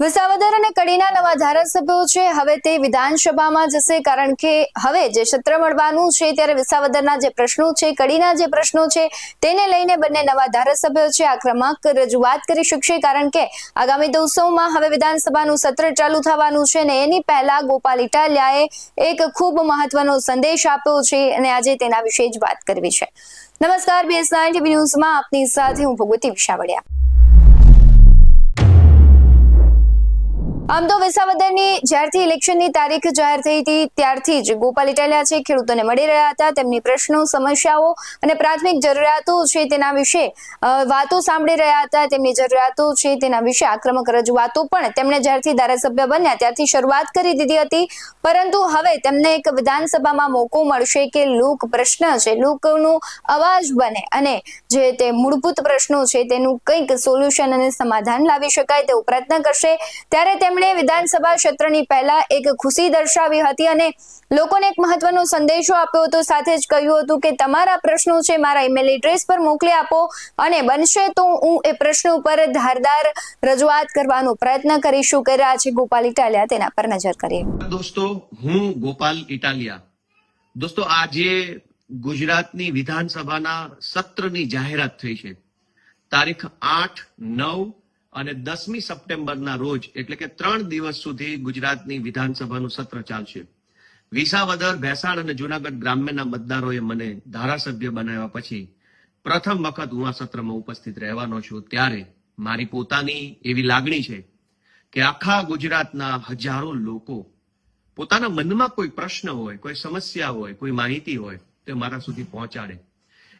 વિસાવદર અને કડીના નવા ધારાસભ્યો છે. હવે તે વિધાનસભામાં જશે કારણ કે હવે જે સત્ર મળવાનું છે ત્યારે વિસાવદરના જે પ્રશ્નો છે, કડીના જે પ્રશ્નો છે, તેને લઈને બંને નવા ધારાસભ્યો છે. આક્રમક રજૂઆત કરી શકશે કારણ કે આગામી દિવસોમાં હવે વિધાનસભાનું સત્ર ચાલુ થવાનું છે અને એની પહેલા ગોપાલ ઇટાલિયાએ એક ખૂબ મહત્વનો સંદેશ આપ્યો છે અને આજે તેના વિશે જ વાત કરવી છે. નમસ્કાર બીએસ નાઇન ટીવી ન્યૂઝમાં આપની સાથે હું ભગવતી વિશાવડિયા. આમ તો વિસાવદરની જ્યારથી ઇલેક્શનની તારીખ જાહેર થઈ હતી, ત્યારથી જ ગોપાલ ઇટાલિયા છે, ખેડૂતોને મળી રહ્યા હતા, તેમની પ્રશ્નો, સમસ્યાઓ અને પ્રાથમિક જરૂરિયાતો છે તેના વિશે વાતો સાંભળી રહ્યા હતા, તેમની જરૂરિયાતો છે તેના વિશે આક્રમક રજૂઆતો પણ તેમણે જ્યારથી ધારાસભ્ય બન્યા, ત્યારથી શરૂઆત કરી દીધી હતી. પરંતુ હવે તેમને એક વિધાનસભામાં મોકો મળશે કે લોક પ્રશ્ન છે, લોકોનું અવાજ બને અને જે તે મૂળભૂત પ્રશ્નો છે તેનું કંઈક સોલ્યુશન અને સમાધાન લાવી શકાય તેવો પ્રયત્ન કરશે. ત્યારે તેમણે વિધાનસભા ક્ષેત્રની પહેલા એક ખુશી દર્શાવી હતી અને લોકોને એક મહત્વનો સંદેશો આપ્યો હતો. સાથે જ કહ્યું હતું કે, તમારા પ્રશ્નો છે, મારા ઈમેલ એડ્રેસ પર મોકલી આપો અને બનશે તો હું એ પ્રશ્નો ઉપર ધારદાર રજૂઆત કરવાનો પ્રયત્ન કરીશું. કે રહ્યા છે ગોપાલ ઇટાલિયા? તેના પર નજર કરીએ. દોસ્તો, હું ગોપાલ ઇટાલિયા. દોસ્તો, આજે ગુજરાતની વિધાનસભાના સત્રની જાહેરાત થઈ છે. તારીખ આઠ નવ અને દસમી સપ્ટેમ્બરના રોજ, એટલે કે ત્રણ દિવસ સુધી ગુજરાતની વિધાનસભાનું સત્ર ચાલશે. વિસાવદર, ભેસાણ અને જુનાગઢ ગ્રામ્યના મતદારોએ મને ધારાસભ્ય બનાવ્યા પછી પ્રથમ વખત હું આ સત્રમાં ઉપસ્થિત રહેવાનો છું. ત્યારે મારી પોતાની એવી લાગણી છે કે આખા ગુજરાતના હજારો લોકો પોતાના મનમાં કોઈ પ્રશ્ન હોય, કોઈ સમસ્યા હોય, કોઈ માહિતી હોય તે મારા સુધી પહોંચાડે.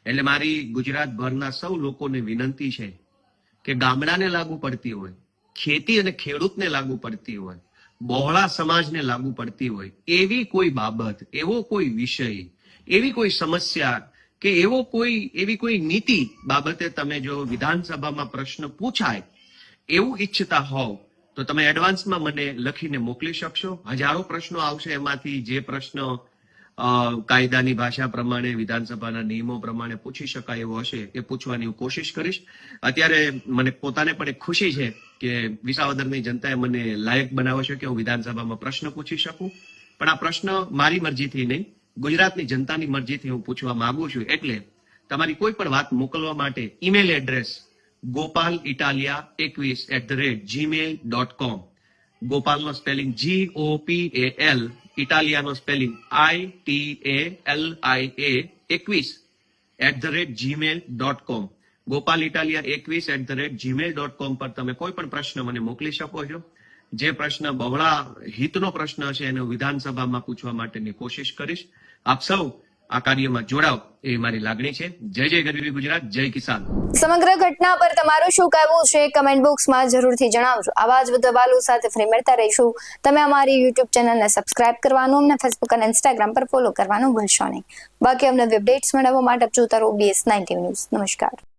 એટલે મારી ગુજરાતભરના સૌ લોકોને વિનંતી છે કે ગામડાને લાગુ પડતી હોય, ખેતી અને ખેડૂતને લાગુ પડતી હોય, બહોળા સમાજને લાગુ પડતી હોય, એવી કોઈ બાબત, એવો કોઈ વિષય, એવી કોઈ સમસ્યા કે એવો કોઈ, એવી કોઈ નીતિ બાબતે તમે જો વિધાનસભામાં પ્રશ્ન પૂછાય, એવું ઈચ્છતા હોવ, તો તમે એડવાન્સમાં મને લખીને મોકલી શકશો. હજારો પ્રશ્નો આવશે એમાંથી, જે પ્રશ્ન કાયદાની ભાષા પ્રમાણે, વિધાનસભાના નિયમો પ્રમાણે પૂછી શકાય એવો હશે એ પૂછવાની હું કોશિશ કરીશ. અત્યારે મને પોતાને પણ એક ખુશી છે કે વિસાવદરની જનતાએ મને લાયક બનાવ્યો છે કે હું વિધાનસભામાં પ્રશ્ન પૂછી શકું. પણ આ પ્રશ્ન મારી મરજીથી નહીં, ગુજરાતની જનતાની મરજીથી હું પૂછવા માંગુ છું. એટલે તમારી કોઈ પણ વાત મોકલવા માટે ઈમેલ એડ્રેસ ગોપાલ ઇટાલિયા એકવીસ at the rate Gmail dot com ગોપાલનો spelling G O P A L ઇટાલિયાનો spelling I T A L I A એકવીસ at the rate Gmail dot com Gopal Italia એકવીસ at the rate Gmail dot com પર તમે કોઈ પણ પ્રશ્ન મને મોકલી શકો છો. જે પ્રશ્ન બહોળા હિતનો પ્રશ્ન છે, એને વિધાનસભામાં પૂછવા માટેની કોશિશ કરીશ. આપ સૌ આ કાર્યમાં જોડાવ એ મારી લાગણી છે. જય જય ગરવી ગુજરાત, જય કિસાન. સમગ્ર ઘટના પર તમારું શું કહેવું છે? કમેન્ટ બોક્સમાં જરૂરથી જણાવજો. આવા જ વધુ સાથે ફરી મળતા રહીશું. તમે અમારી યુટ્યુબ ચેનલને સબસ્ક્રાઇબ કરવાનું, અમને ફેસબુક અને ઇન્સ્ટાગ્રામ પર ફોલો કરવાનું ભૂલશો નહીં. બાકી અમને અપડેટ્સ મેળવવા માટે જોતા રહો બીએસ નાઇન્ટી ન્યૂઝ નમસ્કાર.